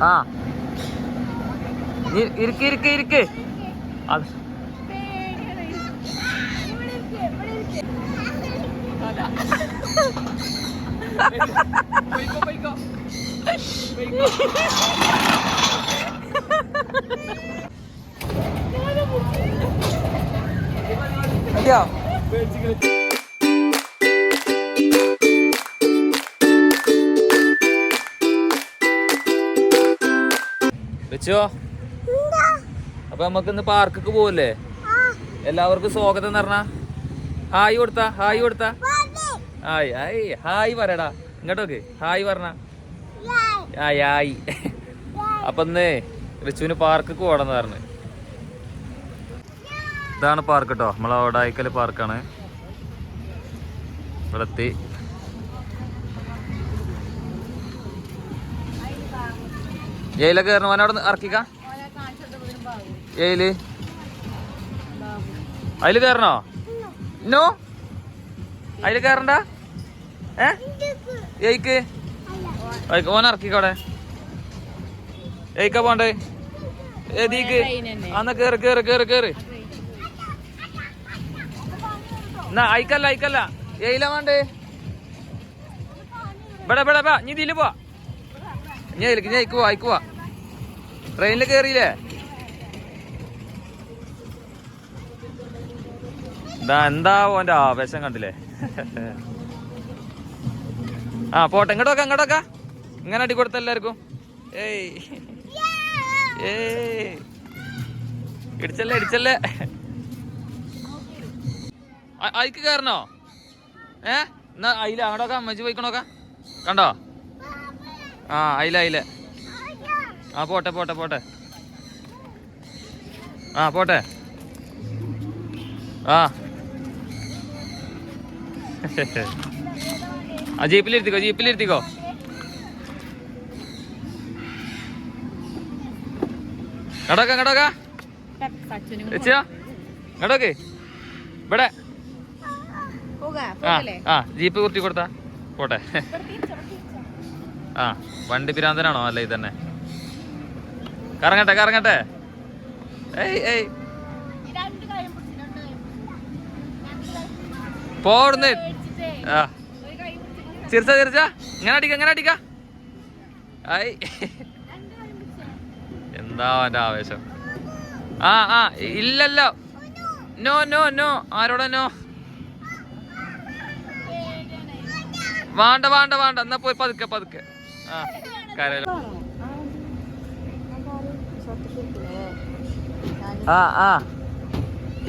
ആ. ഇരിക്ക് ഇരിക്ക് ഇരിക്ക്. അത്. മതിയോ വെച്ചോ അപ്പൊ നമുക്ക് ഇന്ന് പാർക്കൊക്കെ പോവല്ലേ? എല്ലാവർക്കും സ്വാഗതം എന്ന് പറഞ്ഞ? ഹായ് കൊടുത്താ ഹായ് കൊടുത്താ? ഹായ് ഹായ് ഹായ് പറയടാ. ഇങ്ങോട്ടോക്ക് ഹായ് പറഞ്ഞ. ഹായ് ആയി അപ്പൊ ഇന്ന് റിച്ചുവിന് പാർക്കൊക്കെ പോകണമെന്ന് പറഞ്ഞു. ഇതാണ് പാർക്ക് കേട്ടോ. നമ്മളെ ഓടായിക്കൽ പാർക്കാണ്. ഇവിടെ എത്തി ജയിലെ കയറണം അവനവിടെ ഇറക്കിക്ക. ജയിൽ അതിൽ കയറണോ? നോ അതിൽ കയറണ്ട? ഏ? ജയിക്ക് ഓൻ ഇറക്കിക്കോടെ അവിടെ. ജയിക്കാ പോണ്ടേ? ഏതീക്ക് അന്ന് കേറ് കേറ് കേറ് കേറ്. എന്നാ അയക്കല്ല അയക്കല്ല. ജയില വേണ്ടേ? ഇവിടെ ഇവിടെ നീ ഇതിൽ പോ ഞാൻ ഇതിലേക്ക് ഇനി അയക്കുവാ ട്രെയിനിൽ കയറിയില്ലേ എന്താ എന്താ ഓന്റെ ആവേശം കണ്ടില്ലേ? ആ പോട്ടെ ഇങ്ങോട്ടൊക്കെ ഇങ്ങോട്ടൊക്കെ. ഇങ്ങനെ അടി കൊടുത്ത എല്ലാവർക്കും. ഏയ്. ഏയ്. ഇടിച്ചല്ലേ ഇടിച്ചല്ലേ. അയിക്ക് കയറണോ ഏ? എന്നാ അയില അങ്ങോട്ടൊക്കെ അമ്മച്ചി പോയിക്കണോക്ക. കണ്ടോ? ആ അയില അയില. ആ പോട്ടെ പോട്ടെ പോട്ടെ. ആ പോട്ടെ. ആ. ആ ജീപ്പിലിരുത്തിക്കോ ജീപ്പിലിരുത്തിക്കോ. കടക്ക കടക്ക. ടക്ക് ഇവിടെ. ആ ആ ജീപ്പ് കുത്തി കൊടുത്താ. പോട്ടെ. ആ വണ്ടി പിരാന്തനാണോ? അല്ല ഇത് തന്നെ. കറങ്ങട്ടെ കറങ്ങട്ടെ. ഏയ് ഏയ്. പോടുന്ന് ആ. ചിരിച്ച ചിരിച്ച ഇങ്ങനെ അടിക്ക ഇങ്ങനെ അടിക്ക. ഐ. എന്താ അവന്റെ ആവേശം? ആ ആ ഇല്ലല്ലോ. No no no. ആരോടാ നോ? വേണ്ട വേണ്ട വേണ്ട. എന്നാ പോയി പതുക്കെ പതുക്കെ. ആ ആ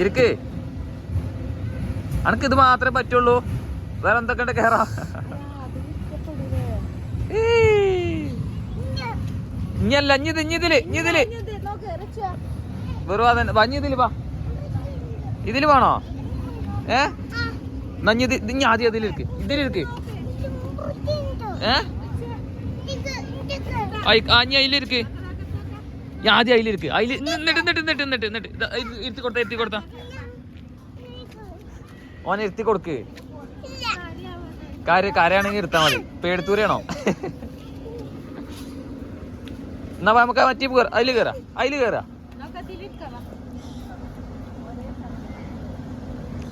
ഇരിക്ക്. അനക്ക് ഇത് മാത്രമേ പറ്റുള്ളൂ. വേറെ എന്തൊക്കെ ഉണ്ട് കേറാ ഇഞ്ഞല്ല ഇഞ്ഞിത് ഇഞ്ഞിതിൽ ഇഞ്ഞിതിൽ. വെറും അതന്നെ. വാ ഇഞ്ഞിതിൽ വാ. ഇതിൽ വേണോ? ഏ? നഞ്ഞിത് ഇഞ്ഞ ആദ്യം അതിലിരിക്ക്. ഇതിലിരിക്ക്. ഏ? ഇനി അതിലിരിക്ക് ഞാൻ ആദ്യം അതിലിരിക്ക് അതിൽ നിന്നിട്ട് നിന്നിട്ട് നിന്നിട്ട് നിന്നിട്ട് ഇരുത്തി കൊടുത്ത ഇരുത്തി കൊടുത്ത. ഓനെ ഇരുത്തി കൊടുക്ക്. കാര്യം കരയാണെങ്കിൽ ഇരുത്താ മതി. പേടുത്തൂരാണോ എന്നാ നമുക്ക് മറ്റേ കേറാ. അതിൽ കേറാ. അതിൽ കേറാ.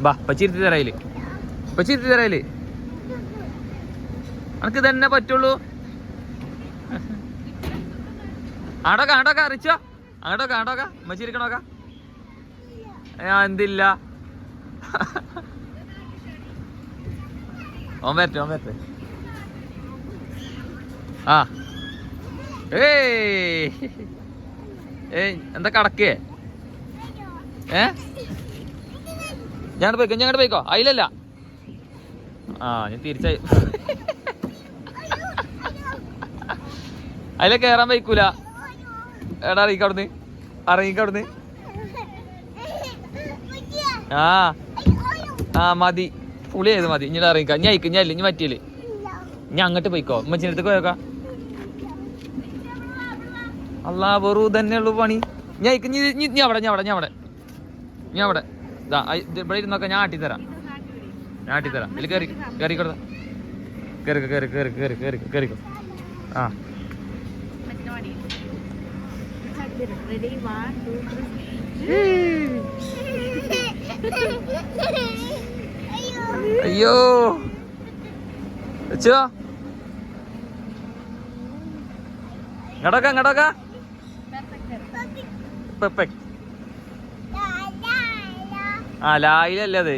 ബാ പച്ചിരുത്തി തരാ അതിൽ പച്ചിരുത്തി തരാ അതിൽ അനക്ക് തന്നെ പറ്റുള്ളൂ? ആടോക്ക അങ്ങോട്ടൊക്കെ അറിച്ചോ അങ്ങോട്ടൊക്കെ അങ്ങോട്ടൊക്കെ മച്ചിരിക്കണോക്ക ഞാൻ എന്തില്ല? ഓൻ വരട്ടെ ഓൻ വരട്ടെ. ആ. ഏയ്. എന്താ കടക്കേ? ഏ? ഞാൻ പോയിക്കോ ഞാൻ അങ്ങോട്ട് പോയിക്കോ. അതിലല്ല ആ ഞാൻ തിരിച്ചായി. അതിലെ കയറാൻ വയ്ക്കൂല എടാ അറിയിക്ക അവിടുന്ന്. അറിയിക്ക അവിടുന്ന്. ആ. ആ മതി. പുളി ചെയ്ത് മതി. ഇനി അറിയിക്കാം ഞാൻ അയക്കും ഞാൻ ഇല്ല ഇനി പറ്റിയില്ലേ ഞാൻ അങ്ങോട്ട് പോയിക്കോ. ഉമ്മച്ചിന്റെ അടുത്ത് പോയേക്കാം. അല്ലാ വെറു തന്നെ ഉള്ളു പണി. ഞാൻ അയക്കും ഞാൻ അവിടെ ഞാൻ അവിടെ ഞാൻ അവിടെ. ഞാൻ അവിടെ. ഇതാ ഇവിടെ ഇരുന്നൊക്കെ ഞാൻ ആട്ടിത്തരാം ഞാൻ ആട്ടിത്തരാം ഇതിൽ കയറി കയറി കൊടുത്ത. കയറി കയറി കയറി കയറി കയറി കയറിക്കോ ആ. റെഡി വൺ ടു അയ്യോ. വെച്ചോ. ഇങ്ങടക്ക ഇങ്ങടക്ക പെർഫെക്റ്റ് ആ ലായിലല്ലേ അത്?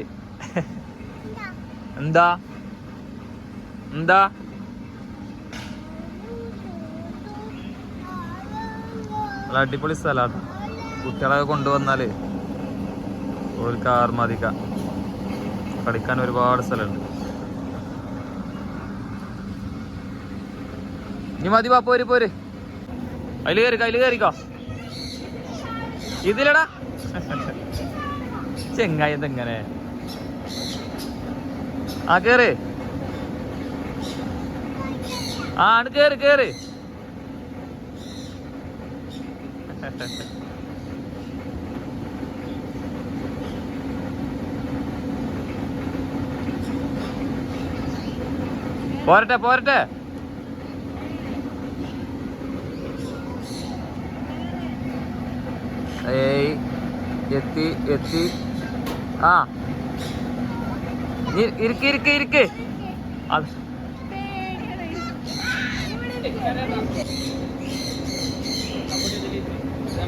എന്താ? എന്താ? നല്ല അടിപൊളി സ്ഥലമാണ് കുട്ടികളൊക്കെ കൊണ്ടുവന്നാൽ ഒരു കാർ മതിക്ക കളിക്കാൻ ഒരുപാട് സ്ഥലമുണ്ട്. ഇനി മതി വാ പോര് പോര്. അതിൽ കയറിക്കോ അതിൽ കയറിക്കോ ഇതിലടാ. ചെങ്ങായി എന്തെങ്ങനെ ആ കേറ്. ആ കേറ് കേറ്. കേറ് പോരട്ടെ പോരട്ടെ ഏയ് എത്തി എത്തി ആ ഇ- ഇരിക്ക് ഇരിക്ക് ഇരിക്ക് അത്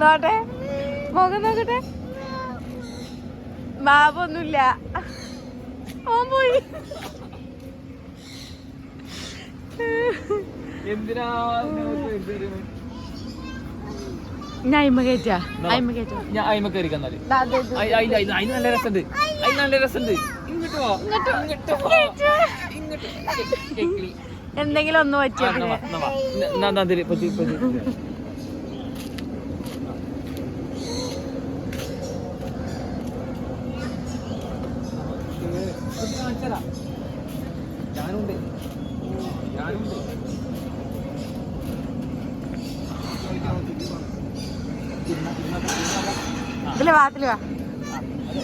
നോട്ടെ മുഖം നോക്കട്ടെ. ബാബൊന്നുമില്ല ഓൻ പോയി. എന്തിനാ? നല്ല രസമുണ്ട് അതിന് നല്ല രസമുണ്ട് ഇങ്ങോട്ട് ഇങ്ങോട്ട് ഇങ്ങോട്ട് എന്തെങ്കിലും ഒന്ന് പറ്റിയ എന്നാ വാ, എന്നാ വാ. എന്നാ- എന്നാ- എന്നാ ഇതിൽ പൊത്തി, പൊത്തി. ഇത് കാണിച്ചതാ. ഞാനുണ്ട് ഞാനുണ്ട് ഇതിൽ വാ.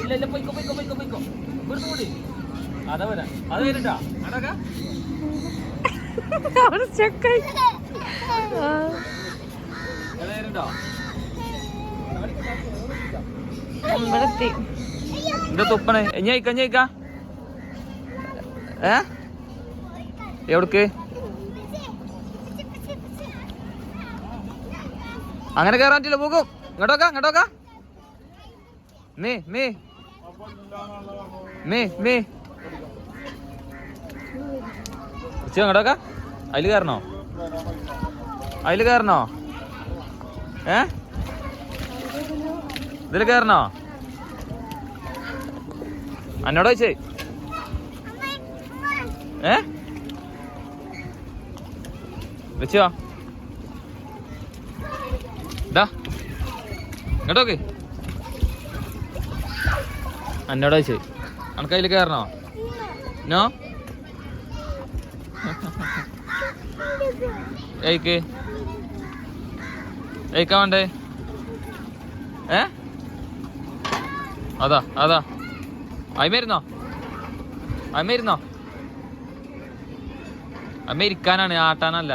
ഇല്ല ഇല്ല പോയിക്കോ പോയിക്കോ പോയിക്കോ പോയിക്കോ. ഇവിടുന്ന് കൂടി. അതാ വരാ. അത് വരട്ടാ. അടക്കാ അവിടെ ചെക്കായി വരണ്ടോ ഇവിടെ എത്തി. എന്താ തുപ്പണേ? ഇനി അയക്ക ഇനി അയക്ക. ഏ? എവിടക്ക്? അങ്ങനെ കയറാൻ പറ്റില്ല പോകും. ഇങ്ങോട്ടോക്കാ ഇങ്ങോട്ടോക്ക. മേ മേ. മേ മേ. ഉച്ച ഇങ്ങോട്ടോക്ക അതിൽ കയറണോ? അതിൽ കയറണോ? ഏ? ഇതിൽ കയറണോ? എന്നോട് ചോദിച്ചേ. ഏ? വെച്ചോ. ഇതാ. ഇങ്ങോട്ടോക്ക് എന്നോട് ചോദിച്ചു. അനക്ക് അതിൽ കയറണോ? നോ? ഏക്ക് ഏക്കാ വേണ്ടേ? ഏ? അതാ അതാ. അമ്മയിരുന്നോ അമ്മയിരുന്നോ അമ്മ ഇരിക്കാനാണ് ആട്ടാനല്ല.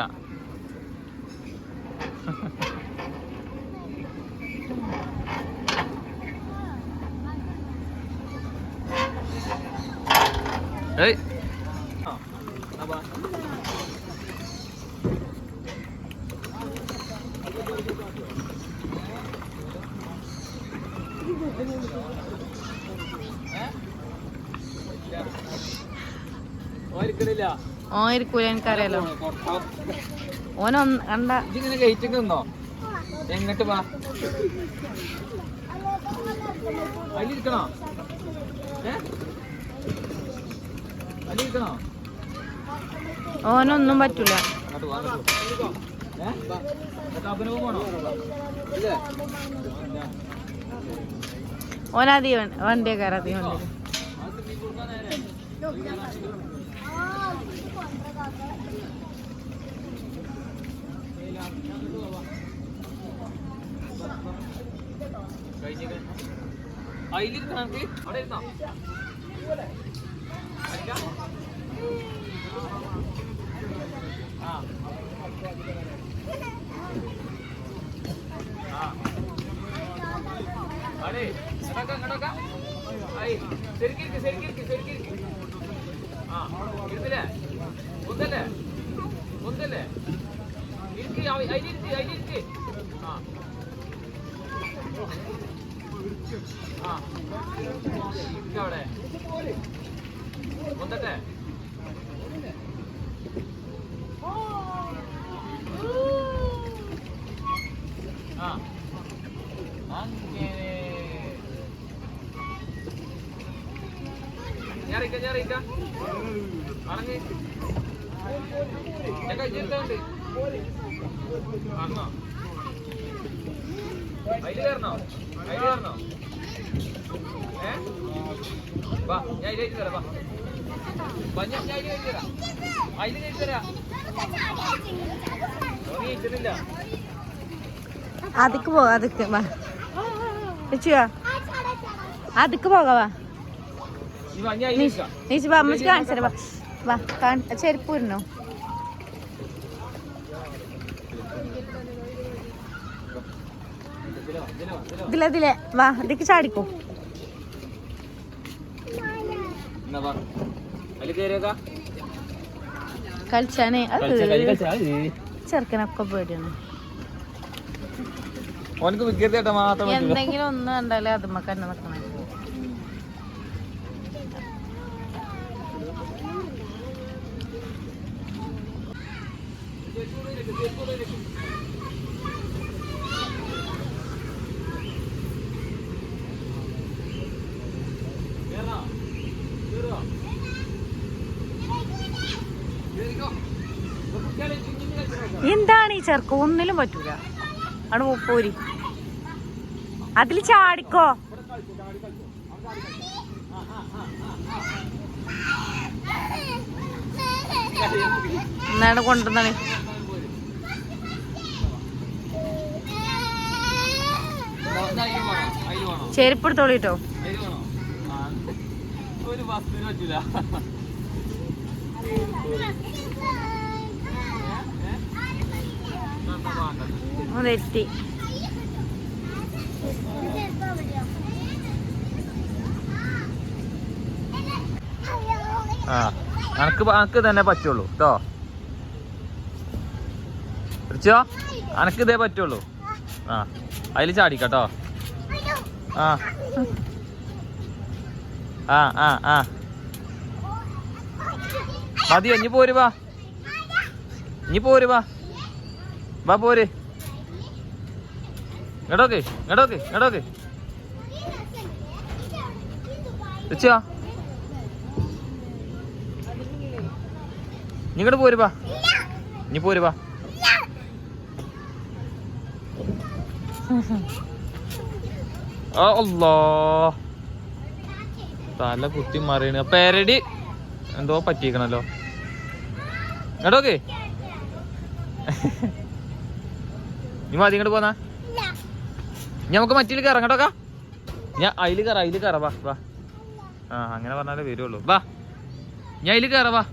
ഏയ്. ഓൻ ഇരിക്കൂല എനിക്കറിയാലോ. ഓനൊന്ന് കണ്ട. ഇതിങ്ങനെ ഗേറ്റിംഗ് നിന്നോ? എങ്ങോട്ട് വാ. അതിലിരിക്കണോ ഏ അതിലിരിക്കണോ ഓനൊന്നും പറ്റൂല അങ്ങോട്ട് വാ, അങ്ങോട്ട് വാ. ഏ? എന്നിട്ട് അഭിനവ് പോണോ? പറ്റൂല ഓനാദ്യ വണ്ടിയൊക്കെ കയറാതി വണ്ടി അതിലിരിക്കണം നമുക്ക് അവിടെ ഇരുന്നോ? ശരിക്കും ശരിക്കും ശരിക്കിരിക്ക് ആ ഇരുന്നില്ലേ ഒന്നല്ലേ ഒന്നല്ലേ ഇരിക്ക് അവ- അതിലിരിക്ക് അതിലിരിക്ക് ആ ആ ഇരിക്ക് അവിടെ ഒന്നട്ടെ ആ അങ്ങനെ ഞാറിക്ക ഞാറിക്ക അടങ്ങ് ഞാൻ കഴിച്ചിട്ടുണ്ട് ആണോ അതിൽ കയറണോ? അതിൽ കയറണോ? ഏ? വാ ഞാൻ ഇതിലേക്ക് തരാം വാ. ഞാൻ ഇതിലേക്ക് തരാം തരാം ഇച്ചിട്ടില്ല അതിക്ക് പോകാം അതിക്ക് വാ. വെച്ചുവാ അതിക്ക് പോകാവാ നീ വാ നീച്ച് വാ അമ്മച്ച് കാണിച്ചു വാ. വാ ചെരുപ്പ് ഇടണോ? ഇതിലോ ഇതിലോ. വാ ഇതിക്ക് ചാടിക്കോ. കളിച്ചാനേ. ചെറുക്കനൊക്കെ പേടിയാണ്. ഓനക്ക് വികൃതി കേട്ടാ മാത്രം എന്തെങ്കിലും ഒന്ന് കണ്ടാലേ തന്നെ. ഇപ്പൊ കുട്ടികളെ ചുറ്റി കളിച്ചോ. എന്താണ് ഈ ചെറുക്ക് ഒന്നിലും പറ്റൂല അവിടെ പോരി. അതിൽ ചാടിക്കോ. എന്നാണ് കൊണ്ടുവന്നത്? ചെരുപ്പെടുത്തോളിട്ടോ. ഒരു ബസ്സിന് പറ്റൂല എന്നാ, എന്നാ ആ അനക്ക് അനക്ക് തന്നെ പറ്റുള്ളൂ കേട്ടോ റിച്ചോ അനക്ക് ഇതേ പറ്റുള്ളൂ. ആ അതിൽ ചാടിക്കട്ടോ. ആ. ആ ആ ആ. മതിയോ? ഇനി പോരുവാ ഇനി പോരുവാ വാ പോര്. ഇങ്ങോട്ടോക്കെ ഇങ്ങോട്ടോക്കെ ഇങ്ങോട്ടോക്കെ റിച്ചോ നീ പോരുവാ നീ പോര് വാ. ആ അല്ലാ തല കുത്തി മറിയണ. പേരടി എന്തോ പറ്റിയിക്കണല്ലോ ഇങ്ങോട്ടോക്കെ നീ മതി ഇങ്ങോട്ട് പോന്നാ. നമുക്ക് മറ്റേ കയറാം കേട്ടോ ഞാൻ അതിൽ കയറാം അതിൽ കയറാം വാ വാ. ആ അങ്ങനെ പറഞ്ഞാലേ വരുള്ളൂ. വാ. ഞാൻ അതിൽ കയറാം വാ.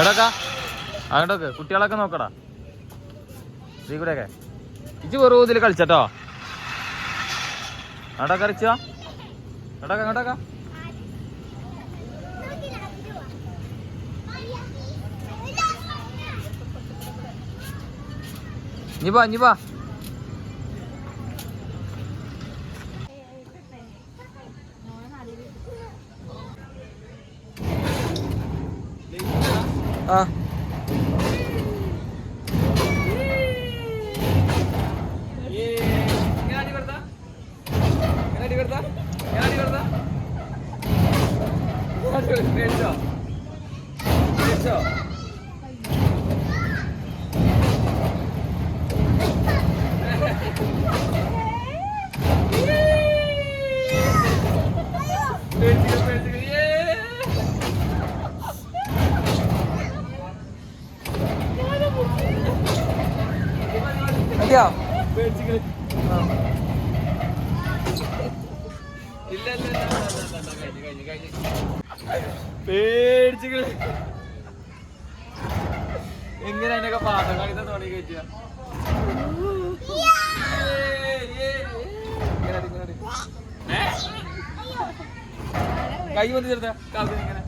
എടാക്കാ അങ്ങോട്ടൊക്കെ കുട്ടികളൊക്കെ നോക്കടാ. ഇതിൽ കൂടെയൊക്കെ ഇച്ച് വെറു ഇതിൽ കളിച്ചട്ടോ അങ്ങോട്ടൊക്കെ അരച്ചോ അങ്ങോട്ടൊക്കെ അങ്ങോട്ടൊക്കെ നീ വാ നീ വാ ആ Let's go. കഴിഞ്ഞു. പേടിച്ചിക്കൾ. എങ്ങനെ അതിനൊക്കെ പാത്രം കളിത്ത തോണി കഴിച്ച? കൈ വന്ന് ചേർത്ത കാലത്ത് ഇങ്ങനെ.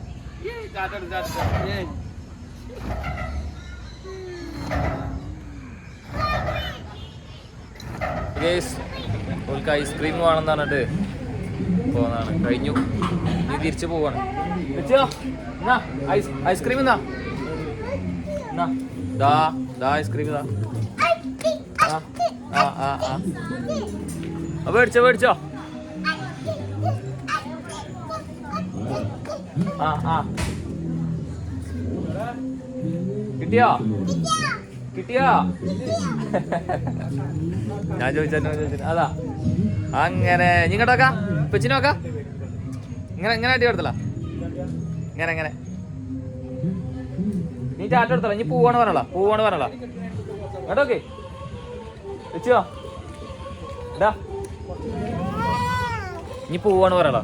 ഏയ്. ഗേസ് ഓൾക്ക് ഐസ്ക്രീം വേണമെന്ന് പറഞ്ഞിട്ട് പോന്നാണ്. കഴിഞ്ഞു. നീ തിരിച്ചു പോവാണ്. ഐസ്ക്രീം എന്നാ ദാ ദാ ഐസ്ക്രീം ദാ ആ ആ ആ, മേടിച്ചോ മേടിച്ചോ. ആ ആ. കിട്ടിയോ? കിട്ടിയോ? ഞാൻ ചോദിച്ചാ അതാ. അങ്ങനെ. ഇങ്ങോട്ടോക്കാ പെച്ചിനോക്കാ ഇങ്ങനെ ഇങ്ങനെ അടി കൊടുത്തല ഇങ്ങനെ ഇങ്ങനെ. നീ ചാറ്റ കൊടുത്തല്ല നീ പൂവാണ് പറഞ്ഞ പൂവാണ് പറഞ്ഞ കേട്ടോക്കെ വെച്ചോ ഇതാ. നീ പൂവാണ് പറയളാ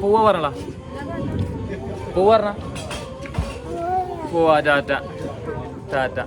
പൂവ പറഞ്ഞ പൂവ പറഞ്ഞ. പോവാ Tá.